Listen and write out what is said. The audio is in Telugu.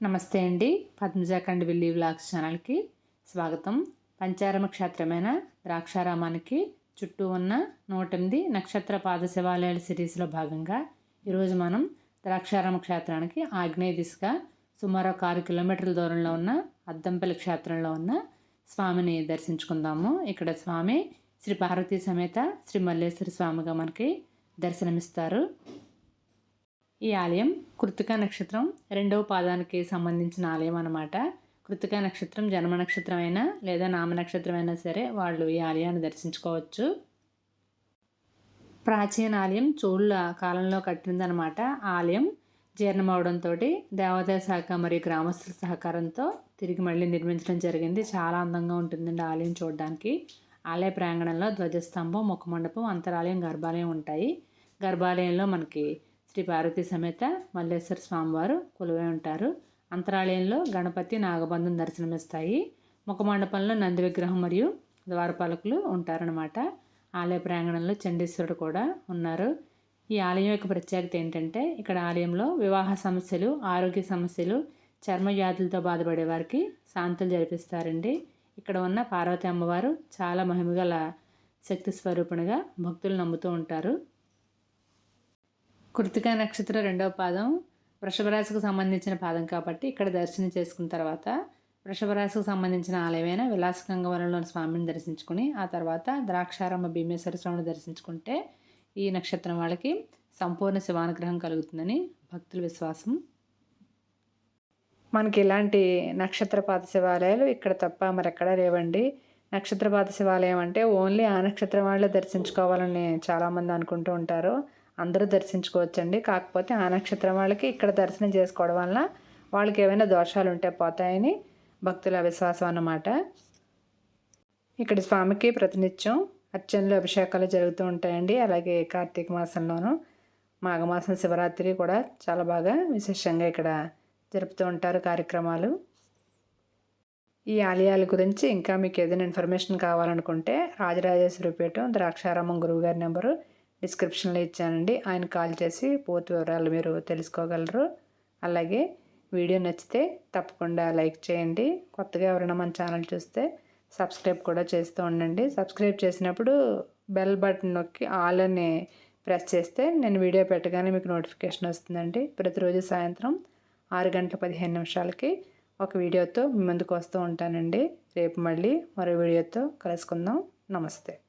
నమస్తే అండి. పద్మజాకండ్ వెళ్ళి వ్లాగ్స్ ఛానల్కి స్వాగతం. పంచారమ క్షేత్రమైన ద్రాక్షారామానికి చుట్టూ ఉన్న నూట ఎనిమిది నక్షత్ర పాద శివాలయాల సిరీస్లో భాగంగా ఈరోజు మనం ద్రాక్షారామ క్షేత్రానికి ఆగ్నేయ దిశగా సుమారు ఒక ఆరు కిలోమీటర్ల దూరంలో ఉన్న అద్దంపల్లి క్షేత్రంలో ఉన్న స్వామిని దర్శించుకుందాము. ఇక్కడ స్వామి శ్రీ పార్వతీ సమేత శ్రీ మల్లేశ్వర స్వామిగా మనకి దర్శనమిస్తారు. ఈ ఆలయం కృతిక నక్షత్రం రెండవ పాదానికి సంబంధించిన ఆలయం అనమాట కృతిక నక్షత్రం జన్మ నక్షత్రం అయినా లేదా నామ నక్షత్రం అయినా సరే వాళ్ళు ఈ ఆలయాన్ని దర్శించుకోవచ్చు. ప్రాచీన ఆలయం చోళ్ళ కాలంలో కట్టిందనమాట ఆలయం జీర్ణమవడంతో దేవాదాయ శాఖ మరియు గ్రామస్తుల సహకారంతో తిరిగి మళ్ళీ నిర్మించడం జరిగింది. చాలా అందంగా ఉంటుందండి ఆలయం చూడడానికి. ఆలయ ప్రాంగణంలో ధ్వజస్తంభం ముఖమండపం అంతరాలయం గర్భాలయం ఉంటాయి. గర్భాలయంలో మనకి శ్రీ పార్వతి సమేత మల్లేశ్వర స్వామివారు కొలువై ఉంటారు. అంతరాలయంలో గణపతి నాగబంధం దర్శనమిస్తాయి. ముఖమండపంలో నంది విగ్రహం మరియు ద్వారపాలకులు ఉంటారనమాట ఆలయ ప్రాంగణంలో చండీశ్వరుడు కూడా ఉన్నారు. ఈ ఆలయం యొక్క ప్రత్యేకత ఏంటంటే ఇక్కడ ఆలయంలో వివాహ సమస్యలు ఆరోగ్య సమస్యలు చర్మ వ్యాధులతో బాధపడే వారికి శాంతులు జరిపిస్తారండి. ఇక్కడ ఉన్న పార్వతి అమ్మవారు చాలా మహిమగల శక్తి స్వరూపునిగా భక్తులు నమ్ముతూ ఉంటారు. కృతిక నక్షత్రం రెండవ పాదం వృషభరాశికి సంబంధించిన పాదం కాబట్టి ఇక్కడ దర్శనం చేసుకున్న తర్వాత వృషభరాశికి సంబంధించిన ఆలయమైన విలాసగంగవరంలోని స్వామిని దర్శించుకుని ఆ తర్వాత ద్రాక్షారమ్మ భీమేశ్వర స్వామిని దర్శించుకుంటే ఈ నక్షత్రం వాళ్ళకి సంపూర్ణ శివానుగ్రహం కలుగుతుందని భక్తుల విశ్వాసం. మనకి ఇలాంటి నక్షత్రపాత శివాలయాలు ఇక్కడ తప్ప మరెక్కడా లేవండి. నక్షత్రపాత శివాలయం అంటే ఓన్లీ ఆ నక్షత్రం వాళ్ళే దర్శించుకోవాలని చాలామంది అనుకుంటూ ఉంటారు. అందరూ దర్శించుకోవచ్చండి. కాకపోతే ఆ నక్షత్రం వాళ్ళకి ఇక్కడ దర్శనం చేసుకోవడం వల్ల వాళ్ళకి ఏమైనా దోషాలు ఉంటే పోతాయని భక్తుల విశ్వాసం అన్నమాట. ఇక్కడ స్వామికి ప్రతినిత్యం అర్చనలు అభిషేకాలు జరుగుతూ ఉంటాయండి. అలాగే కార్తీక మాసంలోనూ మాఘమాసం శివరాత్రి కూడా చాలా బాగా విశేషంగా ఇక్కడ జరుపుతూ ఉంటారు కార్యక్రమాలు. ఈ ఆలయాల గురించి ఇంకా మీకు ఏదైనా ఇన్ఫర్మేషన్ కావాలనుకుంటే రాజరాజేశ్వరిపేట ద్రాక్షారామం గురువుగారి నెంబరు డిస్క్రిప్షన్లో ఇచ్చానండి. ఆయన కాల్ చేసి పూర్తి వివరాలు మీరు తెలుసుకోగలరు. అలాగే వీడియో నచ్చితే తప్పకుండా లైక్ చేయండి. కొత్తగా ఎవరైనా మన ఛానల్ చూస్తే సబ్స్క్రైబ్ కూడా చేస్తూ ఉండండి. సబ్స్క్రైబ్ చేసినప్పుడు బెల్ బటన్ నొక్కి ఆల్ అని ప్రెస్ చేస్తే నేను వీడియో పెట్టగానే మీకు నోటిఫికేషన్ వస్తుందండి. ప్రతిరోజు సాయంత్రం ఆరు గంటల పదిహేను నిమిషాలకి ఒక వీడియోతో మీ ముందుకు వస్తూ ఉంటానండి. రేపు మళ్ళీ మరో వీడియోతో కలుసుకుందాం. నమస్తే.